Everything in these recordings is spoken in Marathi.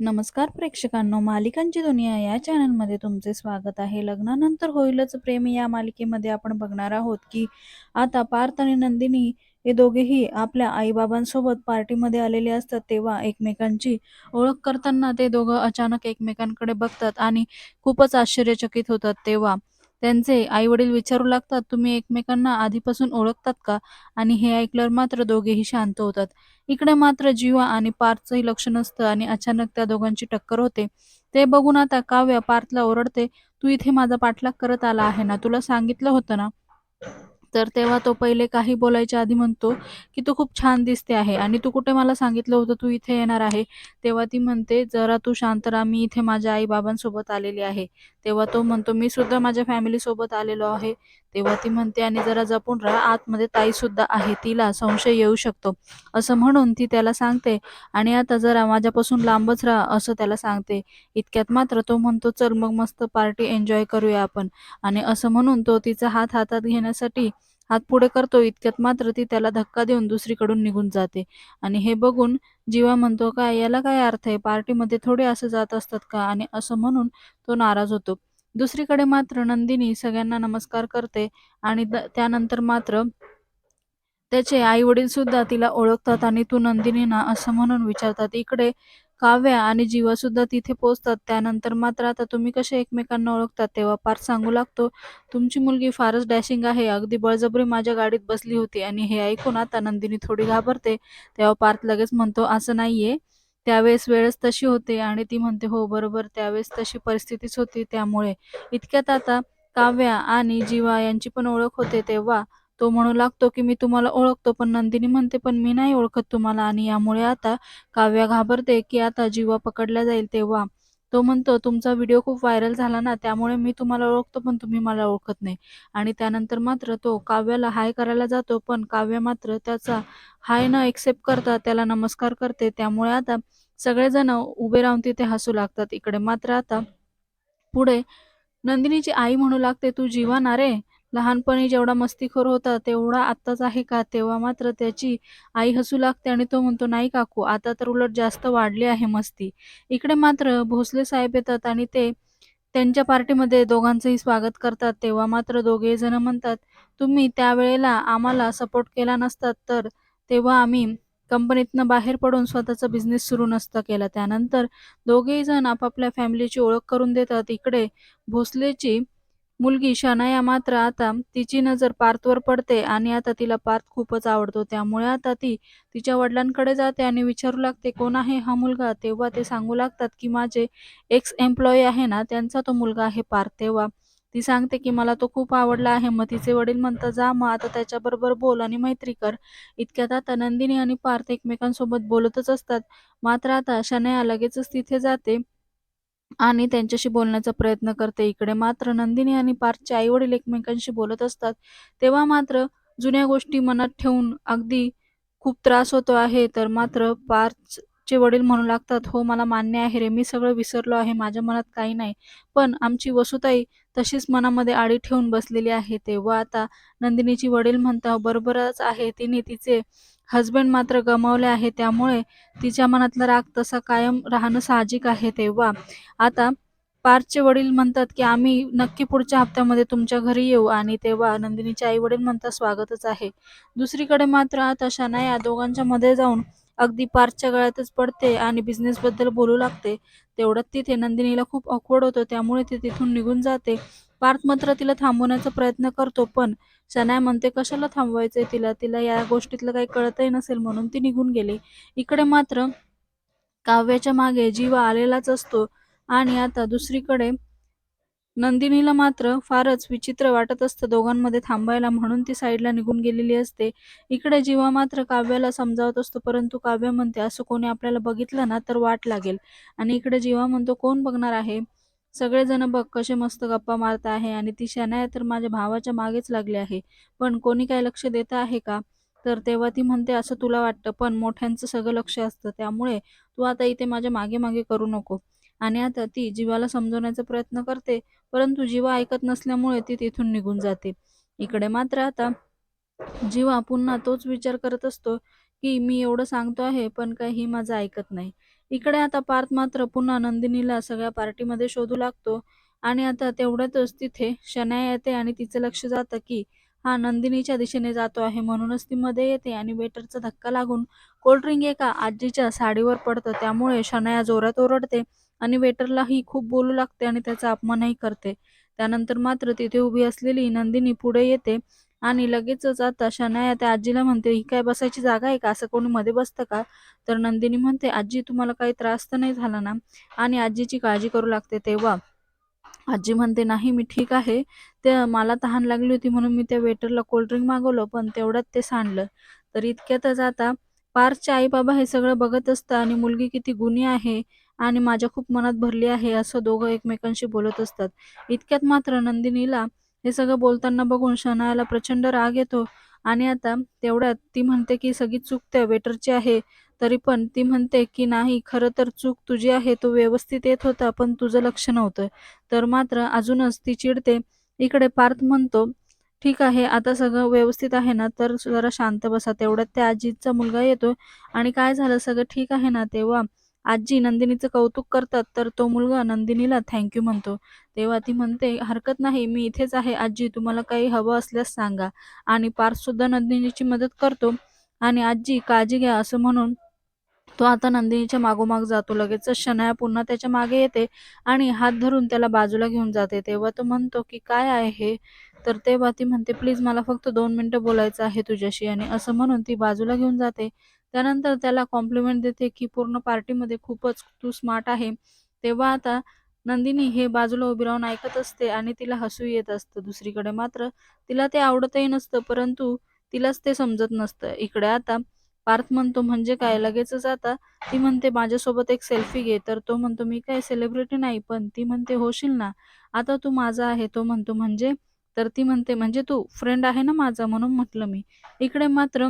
नमस्कार प्रेक्षकांनो मालिकांची दुनिया या चॅनलमध्ये तुमचे स्वागत आहे. लग्नानंतर होईलच प्रेम या मालिकेमध्ये आपण बघणार आहोत की आता पार्थ आणि नंदिनी हे दोघेही आपल्या आईबाबांसोबत पार्टीमध्ये आलेले असतात. तेव्हा एकमेकांची ओळख करताना ते दोघं अचानक एकमेकांकडे बघतात आणि खूपच आश्चर्यचकित होतात. तेव्हा त्यांचे आई वडील विचारू लागतात तुम्ही एकमेकांना आधीपासून ओळखतात का? आणि हे ऐकल्यावर मात्र दोघेही शांत होतात. इकडे मात्र जीवा आणि पार्थचंही लक्ष नसतं आणि अचानक त्या दोघांची टक्कर होते. ते बघून आता काव्य पार्थला ओरडते तू इथे माझा पाठलाग करत आला आहे ना? तुला सांगितलं होतं ना? तर तेव्हा तो पहिले काही बोलायच्या आधी म्हणतो की तू खूप छान दिसते आहे आणि तू कुठे मला सांगितलं होतं तू इथे येणार आहे? तेव्हा ती म्हणते जरा तू शांत राहा मी इथे माझ्या आई बाबांसोबत आलेली आहे. तेव्हा तो म्हणतो मी सुद्धा माझ्या फॅमिली सोबत आलेलो आहे. तेव्हा ती म्हणते आणि जरा जपून राहा आतमध्ये ताई सुद्धा आहे तिला संशय येऊ शकतो. असं म्हणून ती त्याला सांगते आणि आता जरा माझ्यापासून लांबच राहा असं त्याला सांगते. इतक्यात मात्र तो म्हणतो चल मग मस्त पार्टी एन्जॉय करूया आपण. आणि असं म्हणून तो तिचा हात हातात घेण्यासाठी हात पुढे करतो. इतक्यात मात्र ती त्याला धक्का देऊन दुसरीकडून निघून जाते. आणि हे बघून जीवा म्हणतो काय याला काय अर्थ आहे? पार्टीमध्ये थोडे असं जात असतात का? आणि असं म्हणून तो नाराज होतो. दुसरीकडे मात्र नंदिनी सगळ्यांना नमस्कार करते आणि त्यानंतर मात्र त्याचे आई वडील सुद्धा तिला ओळखतात आणि तू नंदिनी ना असं म्हणून विचारतात. इकडे काव्या आणि जीवा सुद्धा तिथे पोहोचतात त्यानंतर मात्र आता तुम्ही कसे एकमेकांना ओळखतात तेव्हा पार सांगू लागतो. तुमची मुलगी फारच डॅशिंग आहे. अगदी बळजबरी माझ्या गाडीत बसली होती आणि हे ऐकून आता नंदिनी थोडी घाबरते. तेव्हा पार्थ लगेच म्हणतो असं नाहीये. त्यावेळेस वेळच तशी होते आणि ती म्हणते हो बरोबर त्यावेळेस तशी परिस्थितीच होती त्यामुळे. इतक्यात आता काव्या आणि जीवा यांची पण ओळख होते तेव्हा तो म्हणू लागतो की मी तुम्हाला ओळखतो पण नंदिनी म्हणते पण मी नाही ओळखत तुम्हाला. आणि यामुळे आता काव्या घाबरते की आता जीवा पकडला जाईल तेव्हा. तो म्हणतो तुमचा व्हिडिओ खूप व्हायरल झाला ना त्यामुळे मी तुम्हाला ओळखतो पण तुम्ही मला ओळखत नाही. आणि त्यानंतर मात्र तो काव्याला हाय करायला जातो पण काव्य मात्र त्याचा हाय न एक्सेप्ट करता त्याला नमस्कार करते. त्यामुळे आता सगळेजण उभे राहून तिथे हसू लागतात इकडे. मात्र आता पुढे नंदिनीची आई म्हणू लागते तू जीवन रे लहानपणी जेवढा मस्तीखोर होता तेवढा आत्ताच आहे का? तेव्हा मात्र त्याची आई हसू लागते आणि तो म्हणतो नाही काकू आता तर उलट जास्त वाढली आहे मस्ती. इकडे मात्र भोसले साहेब येतात आणि ते त्यांच्या पार्टीमध्ये दोघांचंही स्वागत करतात. तेव्हा मात्र दोघे जण म्हणतात तुम्ही त्यावेळेला आम्हाला सपोर्ट केला नसतात तर तेव्हा आम्ही कंपनीतनं बाहेर पडून स्वतःचा बिझनेस सुरू नसता केला. त्यानंतर दोघेही जण आपापल्या फॅमिलीची ओळख करून देतात. इकडे भोसलेची मुलगी शनाया मात्र आता तिची नजर पार्थवर पडते आणि आता तिला पार्थ खूपच आवडतो. त्यामुळे आता ती तिच्या वडिलांकडे जाते आणि विचारू लागते कोण आहे हा मुलगा? तेव्हा ते सांगू लागतात की माझे एक्स एम्प्लॉई आहे ना त्यांचा तो मुलगा आहे पार्थ. तेव्हा ती सांगते की मला तो खूप आवडला आहे. मग तिचे वडील म्हणतात जा मग आता त्याच्याबरोबर बोल आणि मैत्री कर. इतक्यात आता नंदिनी आणि पार्थ एकमेकांसोबत बोलतच असतात. मात्र आता शनया लगेचच तिथे जाते आणि त्यांच्याशी बोलण्याचा प्रयत्न करते. इकडे मात्र नंदिनी आणि पार्थचे आई वडील एकमेकांशी बोलत असतात. तेव्हा मात्र जुन्या गोष्टी मनात ठेवून अगदी खूप त्रास होतो आहे. तर मात्र पार्थचे वडील म्हणू लागतात हो मला मान्य आहे रे मी सगळं विसरलो आहे माझ्या मनात काही नाही. पण आमची वसुताई तशीच मनामध्ये आडी ठेवून बसलेली आहे. तेव्हा आता नंदिनीची वडील म्हणता बरोबरच आहे तिने तिचे हजबंड मात्र गमावले आहे त्यामुळे तिच्या मनातला राग तसा कायम राहणं साहजिक आहे. तेव्हा आता पार्थचे वडील म्हणतात की आम्ही नक्की पुढच्या हप्त्यामध्ये तुमच्या घरी येऊ. आणि तेव्हा नंदिनीचे आई वडील म्हणतात स्वागतच आहे. दुसरीकडे मात्र आता शनाया दोघांच्या मध्ये जाऊन अगदी पारच्या गळ्यातच पडते आणि बिझनेसबद्दल बोलू लागते. तेवढ्यात तिथे नंदिनीला खूप ऑकवर्ड होतं. त्यामुळे ती तिथून निघून जाते. पार्थ मात्र तिला थांबवण्याचा प्रयत्न करतो पण शनाय म्हणते कशाला थांबवायचंय तिला? तिला या गोष्टीतलं काही कळतही नसेल म्हणून ती निघून गेली. इकडे मात्र काव्याच्या मागे जीवा आलेलाच असतो आणि आता दुसरीकडे नंदिनीला मात्र फारच विचित्र वाटत असतं दोघांमध्ये थांबायला म्हणून ती साईडला निघून गेलेली असते. इकडे जीवा मात्र काव्याला समजावत असतो परंतु काव्य म्हणते असं कोणी आपल्याला बघितलं ना तर वाट लागेल. आणि इकडे जीवा म्हणतो कोण बघणार आहे? सगळेजण बघ कसे मस्त गप्पा मारत आहे आणि ती शनाया तर माझ्या भावाच्या मागेच लागली आहे. पण कोणी काय लक्ष देत आहे का? तर तेव्हा ती म्हणते असं तुला वाटतं पण मोठ्यांचं सगळं लक्ष असतं. त्यामुळे तू आता इथे माझ्या मागे मागे करू नको. आणि आता ती जीवाला समजवण्याचा प्रयत्न करते परंतु जीवा ऐकत नसल्यामुळे ती तिथून निघून जाते. इकडे मात्र आता जीवा पुन्हा तोच विचार करत असतो की मी एवढं सांगतो आहे पण काही माझं ऐकत नाही. इकडे आता पार्थ मात्र पुन्हा नंदिनीला सगळ्या पार्टीमध्ये शोधू लागतो आणि आता तेवढ्यातच तिथे शनाया येते आणि तिचं लक्ष जातं की हा नंदिनीच्या दिशेने जातो आहे म्हणूनच ती मध्ये येते आणि वेटरचा धक्का लागून कोल्ड्रिंक एका आजीच्या साडीवर पडतं. त्यामुळे शनाया जोरात ओरडते आणि वेटरलाही खूप बोलू लागते आणि त्याचा अपमानही करते. त्यानंतर मात्र तिथे उभी असलेली नंदिनी पुढे येते आणि लगेचच आता शनाया त्या आजीला म्हणते ही काय बसायची जागा आहे का? असं कोणी मध्ये बसतं का? तर नंदिनी म्हणते आजी तुम्हाला काही त्रास तर नाही झाला ना? आणि आजीची काळजी करू लागते तेव्हा आजी म्हणते नाही मी ठीक आहे. ते मला तहान लागली होती म्हणून मी त्या वेटरला कोल्ड्रिंक मागवलं पण तेवढ्यात ते सांडलं. तर इतक्यातच आता पार्थचे आई बाबा हे सगळं बघत असतं आणि मुलगी किती गुन्हे आहे. आणि माझ्या खूप मनात भरली आहे असं दोघं एकमेकांशी बोलत असतात. इतक्यात मात्र नंदिनीला हे सगळं बोलताना बघून शनायाला प्रचंड राग येतो आणि आता तेवढ्यात ती म्हणते की सगळी चूक त्या वेटरची आहे. तरी पण ती म्हणते की नाही खरं तर चूक तुझी आहे. तो व्यवस्थित येत होता पण तुझं लक्ष नव्हतं. तर मात्र अजूनच ती चिडते. इकडे पार्थ म्हणतो ठीक आहे आता सगळं व्यवस्थित आहे ना? तर जरा शांत बसा. तेवढ्यात त्या आजीचा मुलगा येतो आणि काय झालं? सगळं ठीक आहे ना? तेव्हा आजी नंदिनीचं कौतुक करतात तर तो मुलगा नंदिनीला थँक्यू म्हणतो. तेव्हा ती म्हणते हरकत नाही मी इथेच आहे आजी तुम्हाला काही हवं असल्यास सांगा. आणि पार्थ सुद्धा नंदिनीची मदत करतो. आणि आजी काळजी घ्या असं म्हणून तो आता नंदिनीच्या मागोमाग जातो. लगेचच शनाया पुन्हा त्याच्यामागे येते आणि हात धरून त्याला बाजूला घेऊन जाते. तेव्हा तो म्हणतो की काय आहे हे? तर तेव्हा ती म्हणते प्लीज मला फक्त दोन मिनिटं बोलायचं आहे तुझ्याशी. आणि असं म्हणून ती बाजूला घेऊन जाते. त्यानंतर त्याला कॉम्प्लिमेंट देते की पूर्ण पार्टीमध्ये खूपच तू स्मार्ट आहे. तेव्हा आता नंदिनी हे बाजूला उभी राहून ऐकत असते आणि तिला हसू येत असतं दुसरीकडे. मात्र तिला ते आवडतही नसतं परंतु तिलाच ते समजत नसतं. इकडे आता पार्थ म्हणतो म्हणजे काय? लगेचच आता ती म्हणते माझ्यासोबत एक सेल्फी घे. तर तो म्हणतो मी काय सेलिब्रिटी नाही पण ती म्हणते होशील ना? आता तू माझा आहे. तो म्हणतो म्हणजे? तर ती म्हणते म्हणजे तू फ्रेंड आहे ना माझा? म्हणून म्हटलं मी. इकडे मात्र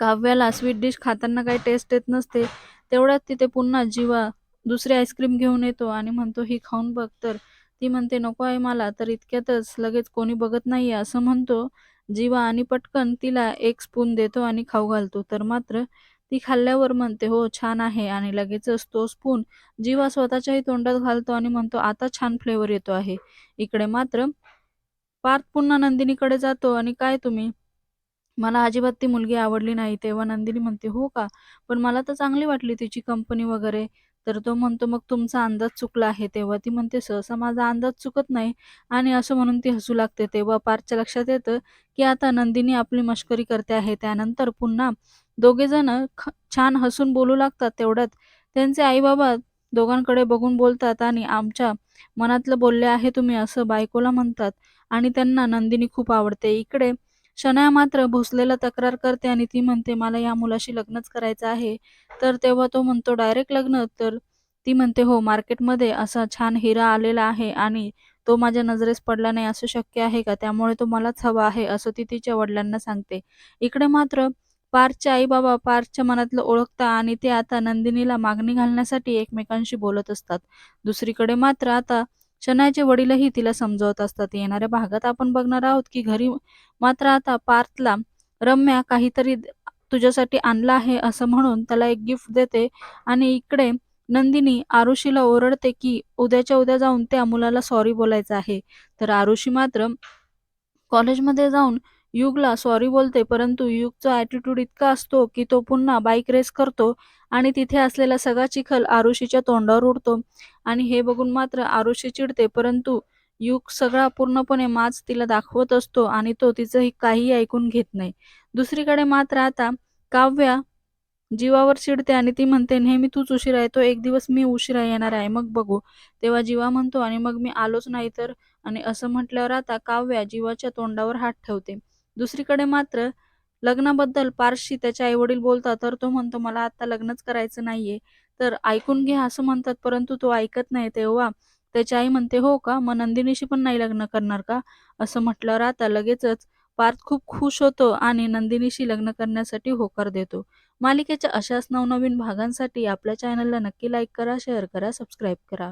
काव्याला स्वीट डिश खाताना काही टेस्ट येत नसते तेवढ्यात तिथे पुन्हा जीवा दुसरी आईस्क्रीम घेऊन येतो आणि म्हणतो ही खाऊन बघ. तर ती म्हणते नको आहे मला. तर इतक्यातच लगेच कोणी बघत नाहीये असं म्हणतो. जीवा आणि पटकन तिला एक स्पून देतो आणि खाऊ घालतो. तर मात्र ती खाल्ल्यावर म्हणते हो छान आहे. आणि लगेचच तो स्पून जीवा स्वतःच्याही तोंडात घालतो आणि म्हणतो आता छान फ्लेवर येतो आहे. इकडे मात्र पार्थ पुन्हा नंदिनीकडे जातो. आणि काय तुम्ही? मला अजिबात ती मुलगी आवडली नाही. तेव्हा नंदिनी म्हणते हो का? पण मला तर चांगली वाटली तिची कंपनी वगैरे. तर तो म्हणतो मग तुमचा अंदाज चुकला आहे. तेव्हा ती म्हणते सहसा माझा अंदाज चुकत नाही आणि असं म्हणून ती हसू लागते. तेव्हा पार्थच्या लक्षात येतं की आता नंदिनी आपली मश्करी करते आहे. त्यानंतर पुन्हा दोघे जण छान हसून बोलू लागतात तेवढ्यात. त्यांचे आई बाबा दोघांकडे बघून बोलतात आणि आमच्या मनातलं बोलले आहे तुम्ही असं बायकोला म्हणतात आणि त्यांना नंदिनी खूप आवडते. इकडे शनाया मात्र भोसलेला तक्रार करते आणि ती म्हणते मला या मुलाशी लग्नच करायचं आहे. तर तेव्हा तो म्हणतो डायरेक्ट लग्न? तर ती म्हणते हो मार्केटमध्ये असा छान हिरा आलेला आहे आणि तो माझ्या नजरेस पडला नाही असं शक्य आहे का? त्यामुळे तो मलाच हवा आहे असं ती तिच्या वडिलांना सांगते. इकडे मात्र पार्थच्या आई बाबा पार्थच्या मनातलं ओळखता आणि ते आता नंदिनीला मागणी घालण्यासाठी एकमेकांशी बोलत असतात. दुसरीकडे मात्र आता शनायाचे वडीलही तिला समजवत असतात. येणाऱ्या भागात आपण बघणार आहोत की घरी मात्र आता पार्थला रम्या काहीतरी तुझ्यासाठी आणला आहे असं म्हणून त्याला एक गिफ्ट देते आणि इकडे नंदिनी आरुषीला ओरडते की उद्याच्या उद्या जाऊन त्या मुलाला सॉरी बोलायचं आहे. तर आरुषी मात्र कॉलेजमध्ये जाऊन युगला सॉरी बोलते परंतु युगचा ॲटिट्यूड इतका असतो की तो पुन्हा बाईक रेस करतो आणि तिथे असलेला सगळा चिखल आरुषीच्या तोंडावर उडतो. आणि हे बघून मात्र आरुषी चिडते परंतु युग सगळा पूर्णपणे माज तिला दाखवत असतो आणि तो तिचंही काही ऐकून घेत नाही. दुसरीकडे मात्र आता काव्या जीवावर चिडते आणि ती म्हणते नेहमी तूच उशिरा येतो एक दिवस मी उशिरा येणार आहे मग बघू तेव्हा जीवा म्हणतो आणि मग मी आलोच नाही तर आणि असं म्हटल्यावर आता काव्या जीवाच्या तोंडावर हात ठेवते. दुसरीकडे मात्र लग्नाबद्दल पारशी त्याचे आई वडील बोलतात तर तो म्हणतो मला आता लग्नच करायचं नाहीये. तर ऐकून घे असं म्हणतात परंतु तो ऐकत नाही तेव्हा. त्याची आई म्हणते हो का? मग नंदिनीशी पण नाही लग्न करणार का? असं म्हटल्यावर आता लगेचच पार्थ खूप खुश होतो आणि नंदिनीशी लग्न करण्यासाठी होकार देतो. मालिकेच्या अशाच नवनवीन भागांसाठी आपल्या चॅनलला नक्की लाईक करा शेअर करा सबस्क्राईब करा.